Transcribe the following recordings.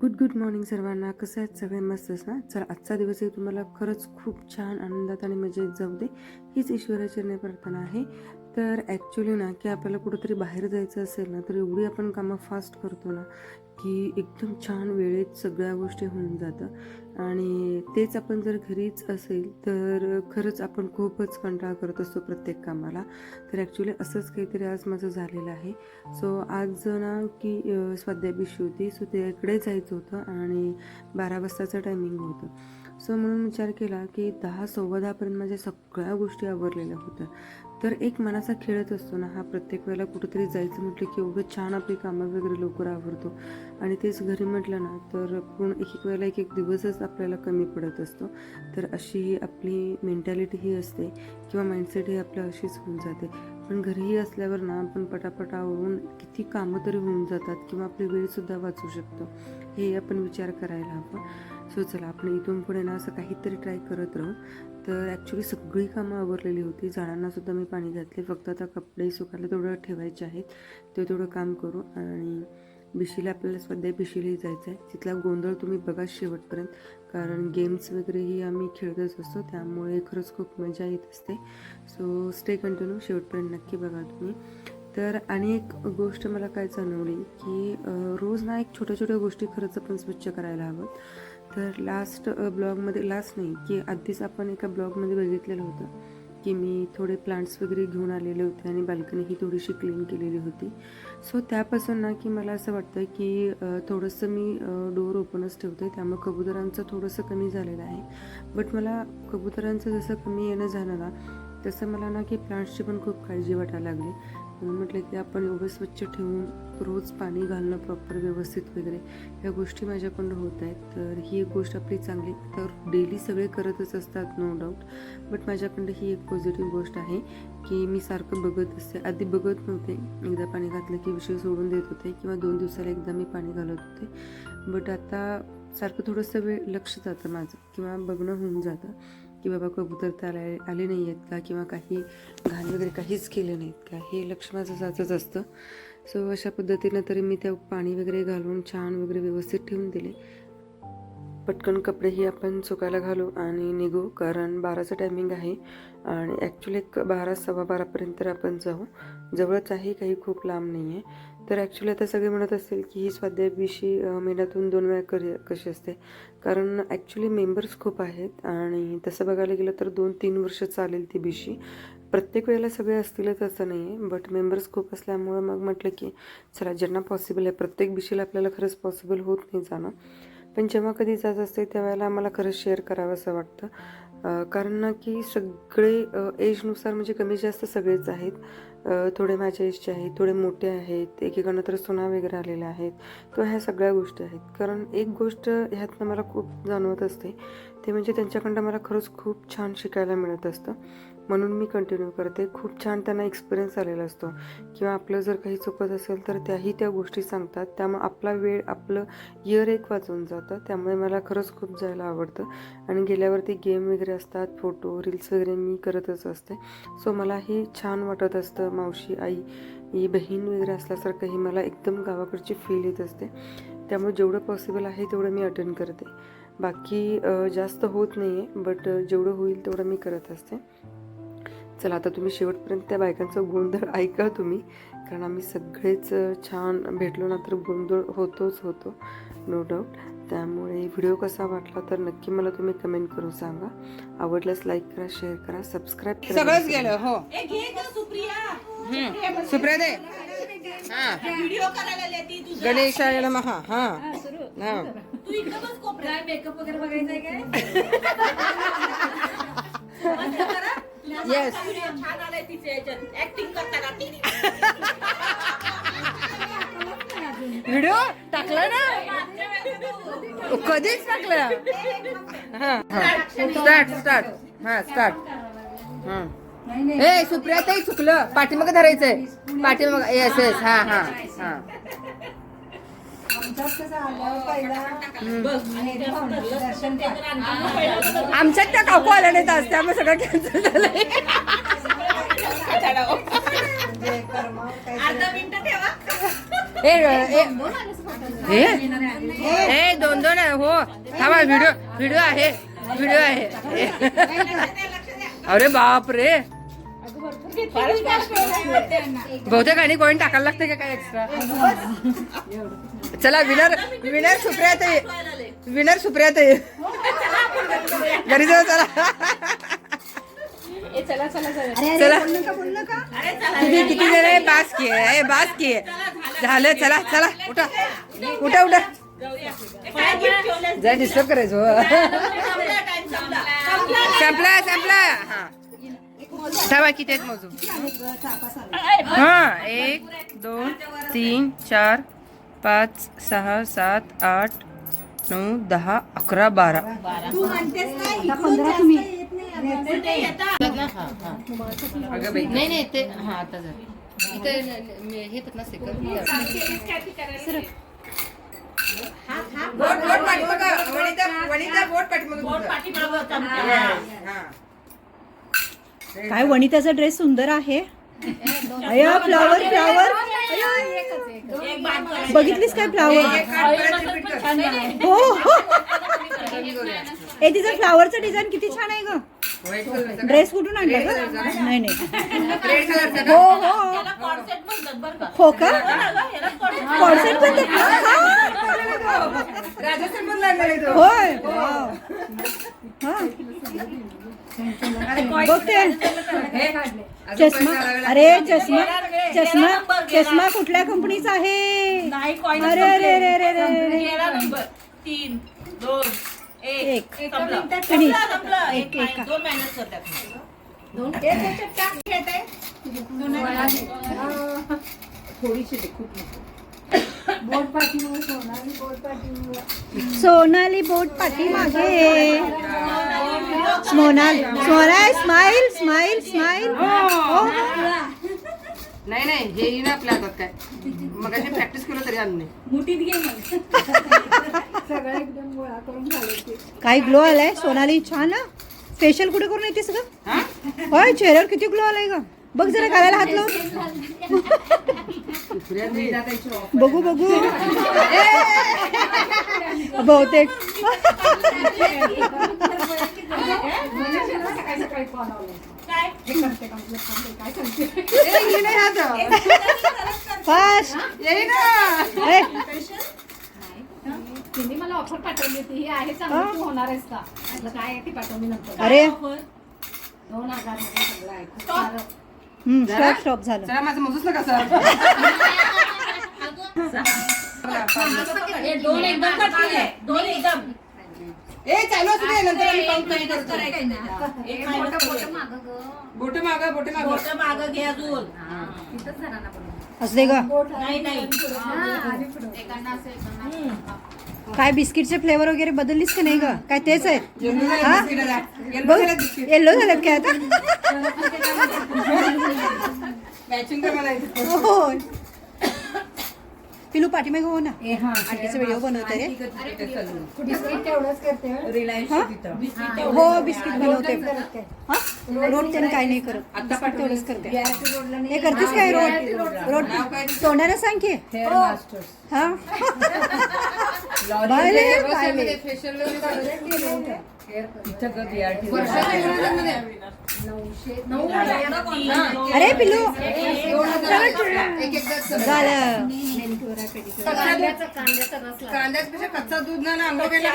Good good morning सर्वांना. कसं आहेत सगळे? मस्तच ना? चल आजचा दिवसही तुम्हाला खरंच खूप छान आनंदात आणि मजेत जाऊ दे. हीच ईश्वराचरणी प्रार्थना आहे. तर ॲक्च्युली ना की आपल्याला कुठंतरी बाहेर जायचं असेल ना तर एवढी आपण कामं फास्ट करतो ना की एकदम छान वेळेत सगळ्या गोष्टी होऊन जातं आणि तेच आपण जर घरीच असेल तर खरंच आपण खूपच कंटाळा करत असतो प्रत्येक कामाला. तर ॲक्च्युली असंच काहीतरी आज माझं झालेलं आहे. सो आज ना की स्वाध्याय बिशी होती सो त्याकडे जायचं होतं आणि बारा वाजताचं टायमिंग होतं सो म्हणून विचार केला की दहा सव्वा दहापर्यंत माझ्या सगळ्या गोष्टी आवरलेल्या होत्या. तर एक मनाचा खेळत असतो ना हा प्रत्येक वेळेला कुठेतरी जायचं म्हटलं की एवढं छान आपली कामं वगैरे लवकर आवडतो आणि तेच घरी म्हटलं ना तर पूर्ण एक एक वेळेला एक एक दिवसच आपल्याला कमी पडत असतो. तर अशी ही आपली मेंटॅलिटी ही असते किंवा माइंडसेट ही आपलं अशीच होऊन जाते. पण घरीही असल्यावर ना आपण पटापट आवरून किती कामं तरी होऊन जातात किंवा आपली वेळसुद्धा वाचू शकतो. हे आपण विचार करायला हवं. सो चला आपण इथून पुढे ना असं काहीतरी ट्राय करत राहू. तर ॲक्च्युली सगळी कामं आवरलेली होती. झाडांनासुद्धा मी पाणी घातले. फक्त आता कपडे सुकायला तेवढं ठेवायचे आहेत. ते तेवढं काम करू आणि बिशीला आपल्याला सध्या बिशीलाही जायचं आहे. तिथला गोंधळ तुम्ही बघा शेवटपर्यंत. कारण गेम्स वगैरेही आम्ही खेळतच असतो. त्यामुळे खरंच खूप मजा येत असते. सो स्टे कंटिन्यू शेवटपर्यंत नक्की बघा तुम्ही. तर आणि एक गोष्ट मला काय जाणवली की रोज ना एक छोट्या छोट्या गोष्टी खरंच आपण स्वच्छ करायला हवं तर लास्ट ब्लॉगमध्ये लास्ट नाही की आधीच आपण एका ब्लॉगमध्ये बघितलेलं होतं की मी थोडे प्लांट्स वगैरे घेऊन आलेले होते आणि बाल्कनी ही थोडीशी क्लीन केलेली होती. सो त्यापासून ना की मला असं वाटतं की थोडंसं मी डोअर ओपनच ठेवते त्यामुळे कबुतरांचं थोडंसं कमी झालेलं आहे. बट मला कबुतरांचं जसं कमी येणं झालं ना तसं मला ना की प्लांट्सची पण खूप काळजी वाटायला लागली. म्हणून म्हटलं की आपण एवढं स्वच्छ ठेवून रोज पाणी घालणं प्रॉपर व्यवस्थित वगैरे ह्या गोष्टी माझ्याकडून होत आहेत. तर ही एक गोष्ट आपली चांगली तर डेली सगळे करतच असतात नो डाऊट बट माझ्याकडं ही एक पॉझिटिव्ह गोष्ट आहे की मी सारखं बघत असते. आधी बघत नव्हते. एकदा पाणी घातलं की विषय सोडून देत होते किंवा दोन दिवसाला एकदा मी पाणी घालत होते. बट आता सारखं थोडंसं वेळ लक्ष जातं माझं किंवा बघणं होऊन जातं. की बाबा कबूतर तर आले आले नाही आहेत का? किंवा काही घाण वगैरे काहीच केलं नाहीत का? हे लक्ष माझं जातच असतं. सो अशा पद्धतीनं तरी मी त्या पाणी वगैरे घालून छान वगैरे व्यवस्थित ठेवून दिले. पटकन कपडेही आपण सुकायला घालू आणि निघू कारण बाराचं टायमिंग आहे. आणि ॲक्च्युली एक बारा सव्वा बारापर्यंत तर आपण जाऊ. जवळच आहे काही खूप लांब नाही आहे तर ॲक्च्युली आता सगळे म्हणत असतील की ही स्वाध्याय बीशी महिन्यातून दोन वेळा करी कशी असते? कारण ॲक्च्युली मेंबर्स खूप आहेत आणि तसं बघायला गेलं तर दोन तीन वर्ष चालेल ती बीशी प्रत्येक वेळेला सगळे असतीलच असं नाही आहे बट मेंबर्स खूप असल्यामुळं मग म्हटलं की चला ज्यांना पॉसिबल आहे प्रत्येक बीशीला आपल्याला खरंच पॉसिबल होत नाही जाणं. पण जेव्हा कधी जात असते त्यावेळेला आम्हाला खरंच शेअर करावं असं वाटतं. कारण ना की सगळे एजनुसार म्हणजे कमी जास्त सगळेच आहेत. थोडे माझ्या इच्छे आहेत थोडे मोठे आहेत एकेकांना तर सुना वगैरे आलेल्या आहेत. किंवा ह्या सगळ्या गोष्टी आहेत. कारण एक गोष्ट ह्यातनं मला खूप जाणवत असते ते म्हणजे त्यांच्याकडनं मला खरंच खूप छान शिकायला मिळत असतं. म्हणून मी कंटिन्यू करते. खूप छान त्यांना एक्सपिरियन्स आलेला असतो. किंवा आपलं जर काही चुकत असेल तर त्याही त्या गोष्टी सांगतात. त्यामुळे आपला वेळ आपलं इयर एक वाचून जातं. त्यामुळे मला खरंच खूप जायला आवडतं. आणि गेल्यावरती गेम वगैरे असतात फोटो रील्स वगैरे मी करतच असते. सो मला हे छान वाटत असतं. मावशी आई ही बहीण वगैरे असल्यासारखं ही मला एकदम गावाकडची फील येत असते. त्यामुळे जेवढं पॉसिबल आहे तेवढं मी अटेंड करते. बाकी जास्त होत नाही आहे बट जेवढं होईल तेवढं मी करत असते. चला आता तुम्ही शेवटपर्यंत त्या बायकांचा गोंधळ ऐका तुम्ही. कारण आम्ही सगळेच छान भेटलो ना तर गोंधळ होतोच होतो. नो डाऊट त्यामुळे व्हिडिओ कसा वाटला तर नक्की मला तुम्ही कमेंट करून सांगा. आवडल्यास लाईक करा शेअर करा सबस्क्राईब करा. सगळंच गेलं हो. सुप्रिया. दे. हा. गणेशाला महा. हा. हा तू मेकअप वगैरे बघायचंय काय? येस व्हिडिओ छान आलाय तिचे याच्यात. ऍक्टिंग करताना ती व्हिडिओ टाकला ना? कधीच टाकला? हा. स्टार्ट स्टार्ट हा स्टार्ट हा. ए सुप्रिया ताई चुकलं. पाठीमाग धरायचंय. पाठीमाग येस येस हा हा हा. आमच्यात त्या काकू आल्या नाहीत आज त्यामुळे सगळं कॅन्सल झालंय. अर्धा मिनिट ठेवा. ए ए दोन दोन आहे, हो. थांबा व्हिडिओ व्हिडिओ आहे. व्हिडिओ आहे. अरे बाप रे. बहुतेक आणि कोणी टाकायला लागते का काय एक्स्ट्रा चला विनर विनर सुप्रियात विनर सुप्रियात घरी जाऊ चला. चला किती किती जण आहे? बास की आहे बास की झालं चला चला उठा. उठा उठा? जरा डिस्टर्ब करायचो हो. संपला संपला. हा. थांबा किती आहेत मोजू हा एक दोन तीन चार पाच सहा सात आठ नऊ दहा अकरा बारा. नाही नाही ते हा आता हे येतात ना सेकंड बोट वनिता बोट. हा. काय वनिताचा ड्रेस सुंदर आहे अया फ्लावर फ्लावर. बघितलीस काय फ्लावर. हो हो तिचा फ्लावरचं डिझाईन किती छान आहे ग ड्रेस कुठून आणला ग नाही नाही हो? हो. हो का. कॉन्सर्ट पण. होय. हा. बघ ते हे, अजून चष्मा अरे. चष्मा चष्मा चष्मा कुठल्या कंपनीचा आहे? अरे अरे अरे अरे अरे. तीन दोन एक. संपलं. एक, एक. दोन कर त्यातनं. सोनाली बोट पाठीमागे Sonal Sonal smile smile smile हो। नाही नाही हे येईन आपल्या हातात काय मग प्रॅक्टिस केलं तरी आणून नाही. काय ग्लो आलाय? सोनाली छान ना? फेशियल कुठे करून येतेस ग हा? होय चेहऱ्यावर किती ग्लो आलाय ग? बघ जरा गालाला हात लावून. बघू बघू. बहुतेक. काय ए, नाही हात. फास्ट. येईन ना. ए, तिने मला ऑफर पाठवली होती. ही आहे चांगली. तू होणार आहेस का? म्हटलं काय आहे ती पाठवली नंतर. अरे. दोन हजार सगळं आहे. स्टॉप झालं. चला माझं मोजूच नका सर दोन एकदम आहे. दोन एकदम. ए चालू असू दे नंतर आम्ही काउंट करतो. गं. बोट माग बोट माग. बोटं मागं घे अजून. असू दे ग. नाही नाही. एकांना असं एकांना असं. काय बिस्किटचे फ्लेवर वगैरे बदललीस का नाही ग? काय तेच आहेत? हा? बघ येल्लो झालेत काय आता? इथे. होय पिलू पाठीमागे हो ना? आंटीचा व्हिडिओ बनवते रे. बिस्किट तेवढंच करते हं. हा? हो बिस्किट बनवते हा? रोड त्याने काय नाही करत. आता तेवढंच करते. हे करतेस काय रोड? रोड तोंडाने सांग की. हा? अरे पिलू झालं. कांद्याचं कांद्याचं रस लागतो. कांद्यापेक्षा कच्चा दूध ना ना आंघोळ केला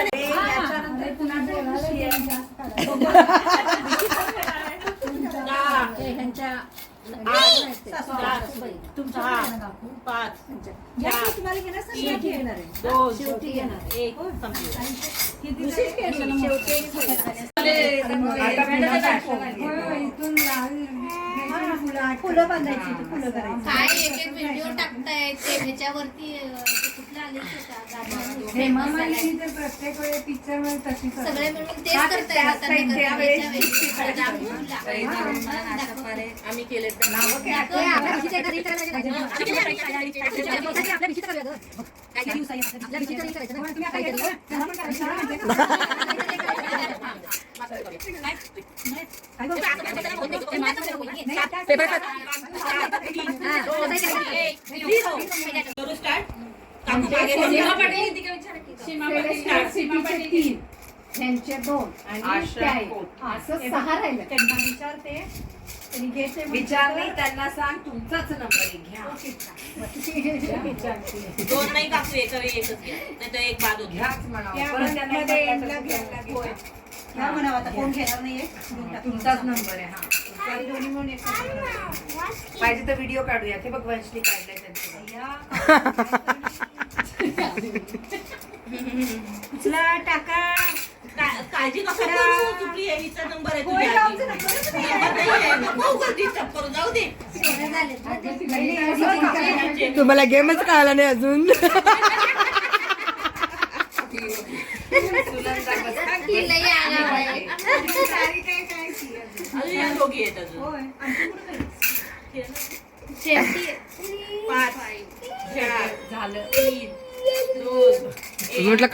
हे. ह्यांच्या चार, सहा, पाच तीन, दोन शेवटी येणार एक संपलं. फुलं बांधायची फुलं करायची. काय एक एक व्हिडिओ टाकताय ते ह्याच्यावरती अं, ते कुठलं आले सगळे मिळून तेच करताय हाताने करताय. ह्याच्या वेळी दाखवून आम्ही केले पेपर सीमा पाटील सीमा त्यांचे दोन आणि असं सहा राहिलं त्यांना विचारते घेते त्यांना सांग तुमचाच नंबर घ्या दोन नाही का एक एकच घ्या. एक बाद घ्याच म्हणा घ्या म्हणावं आता कोण घेणार नाहीये? टाका. तुमचाच नंबर आहे हा. आणि दोन्ही मिळून एक पाहिजे तर व्हिडिओ काढूया ते बघ वंशली काढलाय त्यांचं. उचला टाका. का- काळजी नको करू तुझी हिचा नंबर आहे तुझ्या आधी. नंबर नाहीये. नको उगाच disturb करू जाऊ दे. तुम्हाला गेमच कळाला नाही अजून ती लई आगाऊ आहे. अजून या दोघी आहेत अजून पाच चार झालं तीन दोन एक. म्हटलं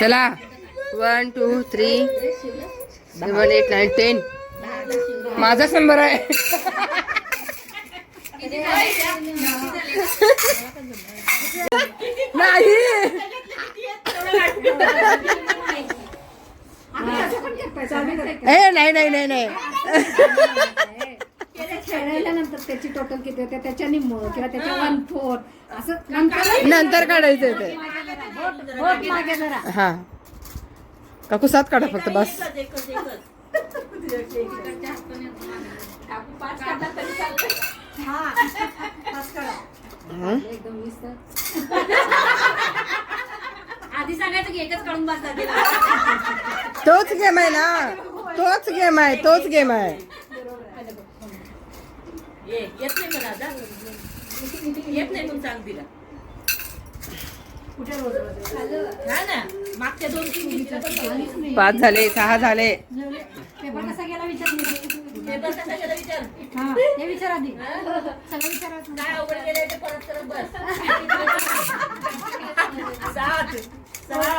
चला. One two three seven eight nine ten माझाच नंबर आहे. नाही. ए नाही नाही नाही नाही. खेळल्यानंतर त्याची टोटल किती होते? त्याच्या निम्म किंवा त्याच्या वन फोर असं नंतर नंतर काढायचं ते. बोट मागे जरा हा. काकू सात काढा फक्त बस. हं? एकदम. आधी सांगायचं की एकच काढून बसतात तोच गेम आहे ना. तोच गेम आहे तोच गेम आहे. ये येत नाही मला जा येत नाही म्हणून सांग तिला हा ना मागच्या दोन तीन दिवसात पण पाहिलीच नाही. पाच झाले सहा झाले. पेपर कसा गेला विचार पेपर कसा गेला विचार? हा हे विचार आधी. सगळं विचारा काय अवघड गेलंय ते परत करत बस. सात सहा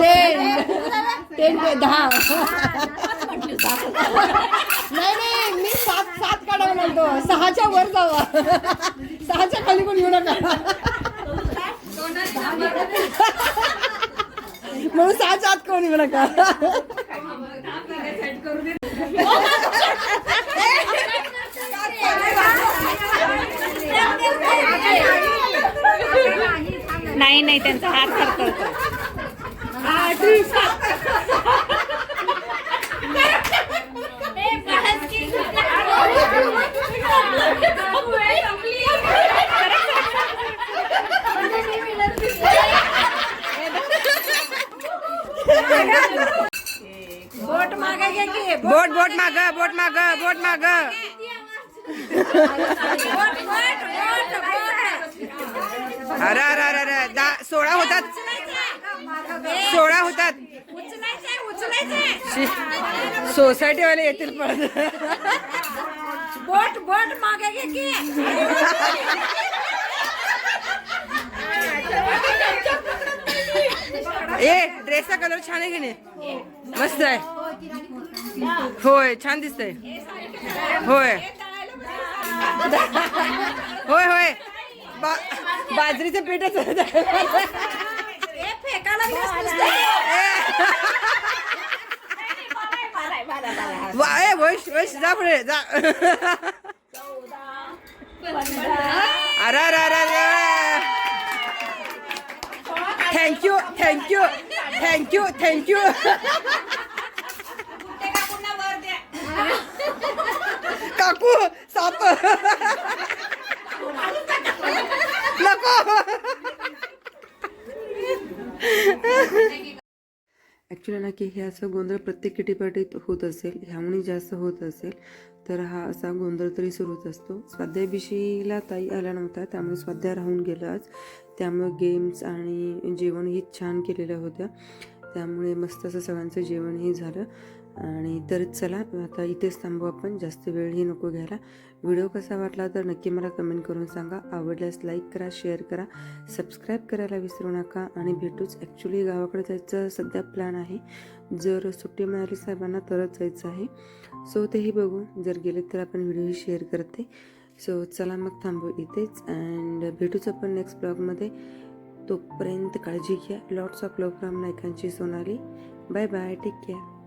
टेन टेन दहा नाही नाही मी सात सात काढावं म्हणतो सहाच्या वर जावा सहाच्या खाली कोण येऊ नका म्हणून सहाच्या आत कोण येऊ नका नाही नाही त्यांचा हात खरखरतो बोट मागे बोट बोट माग बोट माग बोट माग. अरे अरे अरे अरे दा सोळा होतात. सोळा होतात. सोसायटी वाले येतील परत. बोट बोट मागे घे की. ए ड्रेसचा कलर छान आहे की नाही? मस्त आहे. होय छान दिसतंय. होय. होय होय. बाजरीचं पीठच वा ए वैश वैश जा पुढे जा. अरे अरे अरे अरे. थँक्यू थँक्यू थँक्यू थँक्यू काकू साप नको. ॲक्च्युली ना की हे असं गोंधळ प्रत्येक किटीपाटीत होत असेल ह्यामुळे जास्त होत असेल तर हा असा गोंधळ तरी सुरूच असतो. स्वाध्यायविषयीला ताई आल्या नव्हत्या त्यामुळे स्वाध्याय राहून गेलं आज. त्यामुळे गेम्स आणि जेवणही छान केलेल्या होत्या. त्यामुळे मस्त असं सगळ्यांचं जेवणही झालं. आणि तर चला आता इथेच थांबू आपण. जास्त वेळही नको घ्यायला. व्हिडिओ कसा वाटला तर नक्की मला कमेंट करून सांगा. आवडल्यास लाईक करा शेअर करा. सबस्क्राईब करायला विसरू नका. आणि भेटूच. ॲक्च्युली गावाकडे जायचं सध्या प्लॅन आहे. जर सुट्टी मिळाली साहेबांना तरच जायचं आहे. सो तेही बघू. जर गेले तर आपण व्हिडिओही शेअर करते. सो चला मग थांबू इथेच अँड भेटूच आपण नेक्स्ट ब्लॉगमध्ये तोपर्यंत काळजी घ्या. Lots of love from नायकांची Sonali bye bye take care